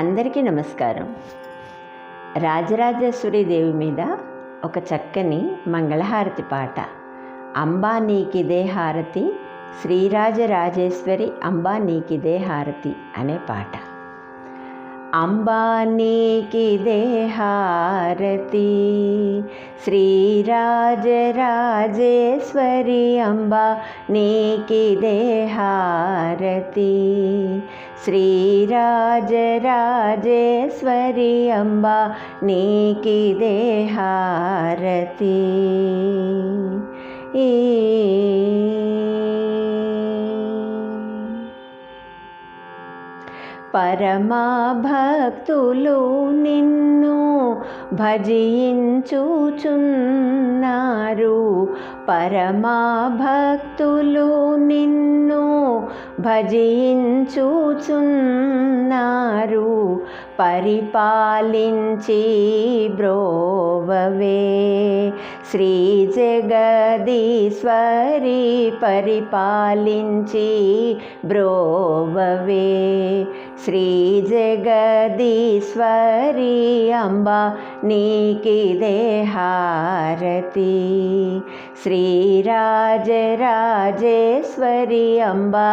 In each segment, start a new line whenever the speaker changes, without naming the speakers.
అందరికీ నమస్కారం. రాజరాజేశ్వరి దేవి మీద ఒక చక్కని మంగళహారతి పాట. అంబా నీకిదే హారతి శ్రీరాజరాజేశ్వరి అంబా నీకిదే హారతి అనే పాట. అంబా నీకిదే హారతి శ్రీరాజరాజేశ్వరి అంబా నీకిదే హారతి శ్రీరాజరాజేశ్వరి అంబా నీకి దేహారతి. ఈ పరమా భక్తులు నిన్ను భజించుచున్నారు. పరమా భక్తులు నిన్ను భజించుచున్నారు. పరిపాలించి బ్రోవవే. శ్రీ జగదీశ్వరి పరిపాలించి బ్రోవవే. శ్రీ జగదీశ్వరి అంబా నీకిదే హారతి శ్రీరాజరాజేశ్వరి అంబా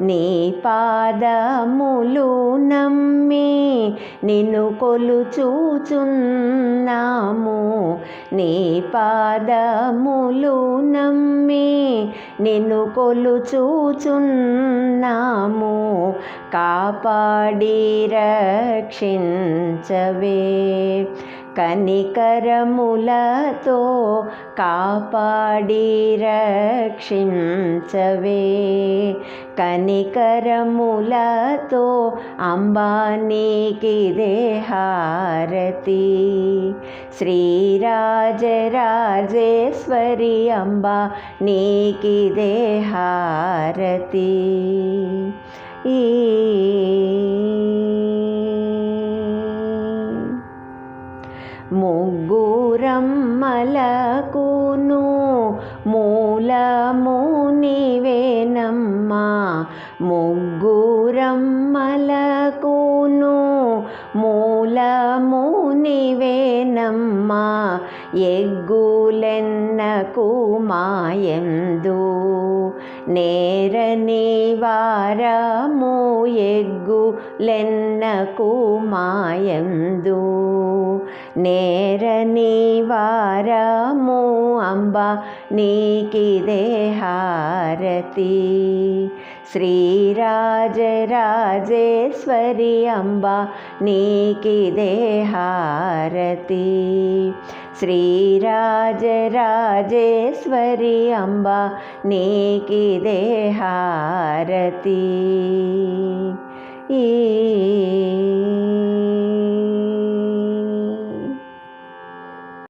నీ పాదములు నమ్మి నిన్ను కొలుచూచున్నాము. నీ పాదములు నమ్మి నిన్ను కొలుచూచున్నాము. కాపాడి రక్షించవే. కనికరములతో కాపాడి రక్షించవే. కనికరములతో అంబానీకి దేహారతి శ్రీరాజరాజేశ్వరి అంబా నీకి దేహారతి ఈ ముగ్గురమ్మలకును మూలము నీవేనమ్మా ముగ్గురమ్మలకును మూలము నీవేనమ్మా ఎగ్గులెన్నకు మాయందు నేరని వారము ఎగ్గులెన్నకు మాయందు నేరని వారము అంబా నీకిదే హారతి శ్రీరాజరాజేశ్వరి అంబా నీకిదే హారతి శ్రీరాజరాజేశ్వరి అంబా నీకిదే హారతి ఈ